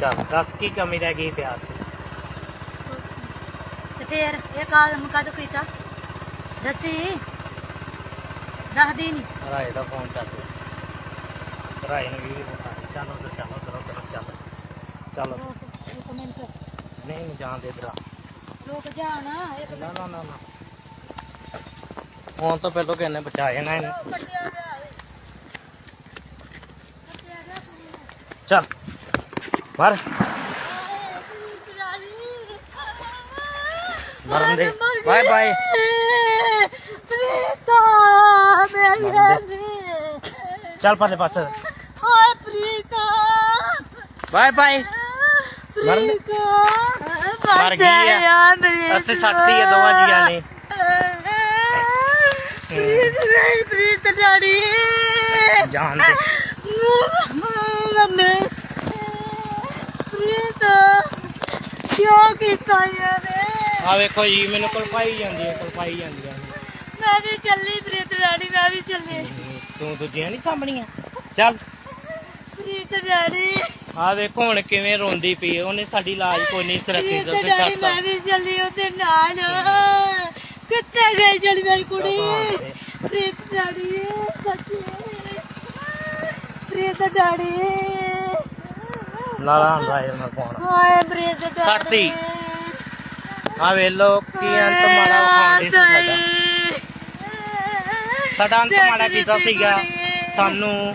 ਚੱਲ ਦੱਸ ਕੀ ਕਮੀ ਰਹਿ ਗਈ ਪਿਆਰ ਦੀ? ਤੇ ਫੇਰ ਇਹ ਕਾਲਮ ਕਦ ਕੀਤਾ? ਦੱਸੀ? ਦੱਸਦੀ ਨਹੀਂ ਰਾਏ ਦਾ ਫੋਨ ਚੱਲ ਰਿਹਾ। ਰਾਏ ਨੂੰ ਵੀ ਬਤਾ ਚੱਲ ਉਧਰ ਚੱਲ ਉਧਰ ਉਧਰ ਚੱਲ। ਚੱਲ। ਇੱਕ ਮਿੰਟ। ਨਹੀਂ ਨਹੀਂ ਜਾਣ ਦੇ ਇਧਰ ਰੁਕ ਜਾ ਨਾ ਇੱਕ ਨਾ ਨਾ ਨਾ ਨਾ। ਫੋਨ ਤੋਂ ਪਹਿਲਾਂ ਕਿਹਨੇ ਬਚਾਇਆ ਨਾ? ਇਹਨੂੰ ਕੱਟਿਆ ਗਿਆ ਏ ਕੱਟਿਆ ਗਿਆ ਚੱਲ। ਮਰ ਮਰਨ ਦੇ। Bye bye. ਪ੍ਰੀਤਾ ਮੇਰੀ ਚੱਲ ਪਰਲੇ ਪਾਸੇ। ਹਾਏ ਪ੍ਰੀਤਾ ਬਾਏ ਬਾਏ। ਮਰਨ ਦੇ। ਮਰ ਗਈ ਆ। ਅਸੀਂ ਸੱਟਤੀ ਆ ਦੋਵਾਂ ਜੀਆਂ ਨੇ। ਪ੍ਰੀਤ ਪ੍ਰੀਤ ਡਾੜੀ ਜਾਣ ਦੇ ਪ੍ਰੀਤ ਕਿਉਂ ਕੀਤਾ ਯਾਰ? ਆ ਵੇਖੋ ਜੀ ਮੈਨੂੰ ਕਲਪਾਈ ਜਾਂਦੀ ਹੈ ਕਲਪਾਈ ਜਾਂਦੀ ਹੈ। ਮੈਂ ਵੀ ਚੱਲੀ ਪ੍ਰੀਤ ਡਾੜੀ ਮੈਂ ਵੀ ਚੱਲੀ। ਤੂੰ ਦੂਜੀਆਂ ਨਹੀਂ ਸਾਂਭਣੀਆਂ? ਚੱਲ। ਪ੍ਰੀਤ ਡਾੜੀ ਆ ਵੇਖੋ ਹੁਣ ਕਿਵੇਂ ਰੋਂਦੀ ਪਈ ਹੈ। ਉਹਨੇ ਸਾਡੀ ਲਾਜ ਕੋਈ ਨਹੀਂ ਸੁਰੱਖੀ ਪ੍ਰੀਤ ਤੇ ਛੱਡਤਾ ਮੈਂ ਵੀ ਚੱਲੀ ਉਹਦੇ ਨਾਲ। ਕਿੱਥੇ ਗਈ ਜਿਹੜੀ ਮੇਰੀ ਕੁੜੀ? ਪ੍ਰੀਤ ਡਾੜੀ ਸੱਚੀ। ਪ੍ਰੀਤ ਡਾੜੀ ਲਾਲਾ ਹੁੰਦਾ ਇਹਨਾਂ ਫੋਨ ਹਾਏ ਪ੍ਰੀਤ ਡਾੜੀ ਸੱਟਤੀ। ਆ ਵੇ ਲੋ ਕੀ ਅੰਤ ਮਾੜਾ ਵਿਖਾਉਂਦੀ ਸੀ ਸਾਡਾ। ਸਾਡਾ ਅੰਤ ਮਾੜਾ ਕੀਤਾ ਸੀਗਾ। ਸਾਨੂੰ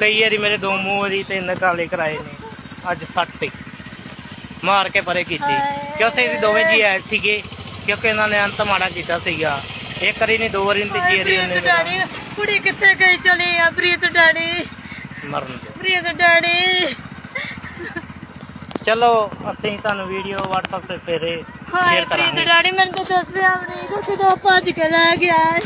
ਕਈ ਵਾਰੀ ਮੇਰੇ ਦੋ ਮੂੰਹ ਵਾਰੀ ਤਿੰਨ ਕਾਲੇ ਕਰਾਏ ਨੇ। ਅੱਜ ਸੱਟ ਮਾਰ ਕੇ ਪਰੇ ਕੀਤੀ। ਕਿਉਂਕਿ ਅਸੀਂ ਦੋਵੇਂ ਜੀ ਆਏ ਸੀਗੇ। ਕਿਉਂਕਿ ਇਹਨਾਂ ਨੇ ਅੰਤ ਮਾੜਾ ਕੀਤਾ ਸੀਗਾ। ਇੱਕ ਵਾਰੀ ਨਹੀਂ ਦੋ ਵਾਰੀ ਨਹੀਂ ਤੀਜੀ ਵਾਰੀ ਉਹਨੇ ਡੈਡੀ ਕੁੜੀ ਕਿੱਥੇ ਗਈ ਚਲੀ ਆ ਪ੍ਰੀਤ ਡੈਡੀ? ਮਰਨ ਪ੍ਰੀਤ ਡੈਡੀ। ਚਲੋ ਅਸੀਂ ਤੁਹਾਨੂੰ ਵੀਡੀਓ WhatsApp ਤੇ ਫੇਰੇ ਹਾਏ ਸ਼ੇਅਰ ਪ੍ਰੀਤ ਕਰਾਂਗੇ ਡੈਡੀ ਮੈਨੂੰ ਤਾਂ ਦੱਸਿਆ ਵੀ ਨਹੀਂ ਕਿ ਕਿਦੋਂ ਭੱਜ ਕੇ ਲੈ ਗਿਆ ਹੈ।